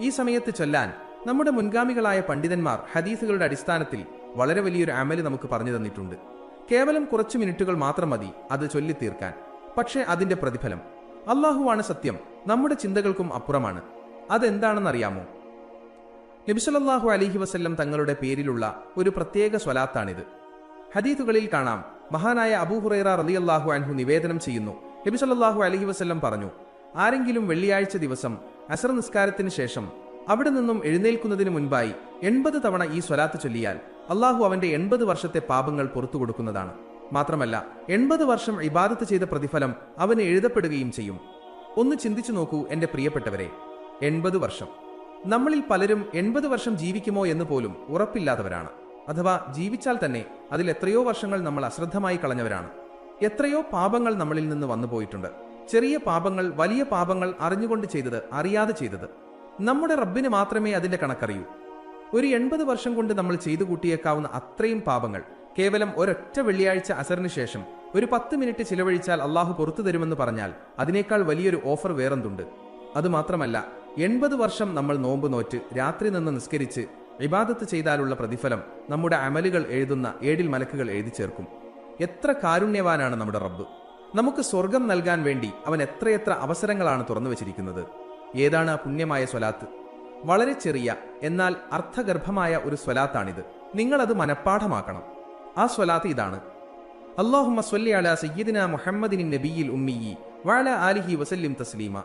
ഈ സമയത്ത് ചൊല്ലാൻ നമ്മുടെ മുൻഗാമികളായ പണ്ഡിതന്മാർ ഹദീസുകളുടെ അടിസ്ഥാനത്തിൽ വളരെ വലിയൊരു അമൽ നമുക്ക് പറഞ്ഞു തന്നിട്ടുണ്ട്. കേവലം കുറച്ച് മിനിറ്റുകൾ മാത്രം മതി അത് ചൊല്ലിത്തീർക്കാൻ. പക്ഷേ അതിന്റെ പ്രതിഫലം. അള്ളാഹുവാണ് സത്യം നമ്മുടെ ചിന്തകൾക്കും അപ്പുറമാണ്. അതെന്താണെന്നറിയാമോ? നബിസലല്ലാഹു അലിഹി വസല്ലം തങ്ങളുടെ പേരിലുള്ള ഒരു പ്രത്യേക സ്വലാത്താണിത്. ഹദീത്തുകളിൽ കാണാം മഹാനായ അബൂഹുറൈറ റളിയല്ലാഹു അൻഹു നിവേദനം ചെയ്യുന്നു. നബി അലഹി അലൈഹി വസല്ലം പറഞ്ഞു ആരെങ്കിലും വെള്ളിയാഴ്ച ദിവസം അസർ നിസ്കാരത്തിന് ശേഷം അവിടെ നിന്നും എഴുന്നേൽക്കുന്നതിന് മുൻപായി എൺപത് തവണ ഈ സ്വലാത്ത് ചൊല്ലിയാൽ അള്ളാഹു അവന്റെ എൺപത് വർഷത്തെ പാപങ്ങൾ പുറത്തു കൊടുക്കുന്നതാണ്. മാത്രമല്ല എൺപത് വർഷം ഇബാദത്ത് ചെയ്ത പ്രതിഫലം അവന് എഴുതപ്പെടുകയും ചെയ്യും. ഒന്ന് ചിന്തിച്ചു നോക്കൂ എന്റെ പ്രിയപ്പെട്ടവരെ എൺപത് വർഷം. നമ്മളിൽ പലരും എൺപത് വർഷം ജീവിക്കുമോ എന്ന് പോലും ഉറപ്പില്ലാത്തവരാണ്. അഥവാ ജീവിച്ചാൽ തന്നെ അതിൽ എത്രയോ വർഷങ്ങൾ നമ്മൾ അശ്രദ്ധമായി കളഞ്ഞവരാണ്. എത്രയോ പാപങ്ങൾ നമ്മളിൽ നിന്ന് വന്നു പോയിട്ടുണ്ട് ചെറിയ പാപങ്ങൾ വലിയ പാപങ്ങൾ അറിഞ്ഞുകൊണ്ട് ചെയ്തത് അറിയാതെ ചെയ്തത്. നമ്മുടെ റബ്ബിന് മാത്രമേ അതിന്റെ കണക്കറിയൂ. ഒരു എൺപത് വർഷം കൊണ്ട് നമ്മൾ ചെയ്തു കൂട്ടിയേക്കാവുന്ന അത്രയും പാപങ്ങൾ കേവലം ഒരൊറ്റ വെള്ളിയാഴ്ച അസറിന് ശേഷം ഒരു പത്ത് മിനിറ്റ് ചിലവഴിച്ചാൽ അള്ളാഹു പുറത്തു തരുമെന്ന് പറഞ്ഞാൽ അതിനേക്കാൾ വലിയൊരു ഓഫർ വേറെന്തുണ്ട്? അതുമാത്രമല്ല എൺപത് വർഷം നമ്മൾ നോമ്പ് നോറ്റ് രാത്രി നിന്ന് നിസ്കരിച്ച് ഇബാദത്ത് ചെയ്താലുള്ള പ്രതിഫലം നമ്മുടെ അമലുകൾ എഴുതുന്ന ഏഴിൽ മലക്കുകൾ എഴുതി ചേർക്കും. എത്ര കാരുണ്യവാനാണ് നമ്മുടെ റബ്ബ്. നമുക്ക് സ്വർഗം നൽകാൻ വേണ്ടി അവൻ എത്രയെത്ര അവസരങ്ങളാണ് തുറന്നു വച്ചിരിക്കുന്നത്. ഏതാണ് ആ പുണ്യമായ സ്വലാത്ത്? വളരെ ചെറിയ എന്നാൽ അർത്ഥഗർഭമായ ഒരു സ്വലാത്താണിത്. നിങ്ങളത് മനഃപ്പാഠമാക്കണം. ആ സ്വലാത്ത് ഇതാണ്. അള്ളാഹുമ്മ സ്വല്ലി സയ്യദിന സയ്യിദിന മുഹമ്മദിൻ നബിയിൽ ഉമ്മിയി വാല ആലിഹി വസല്ലിം തസ്ലീമ.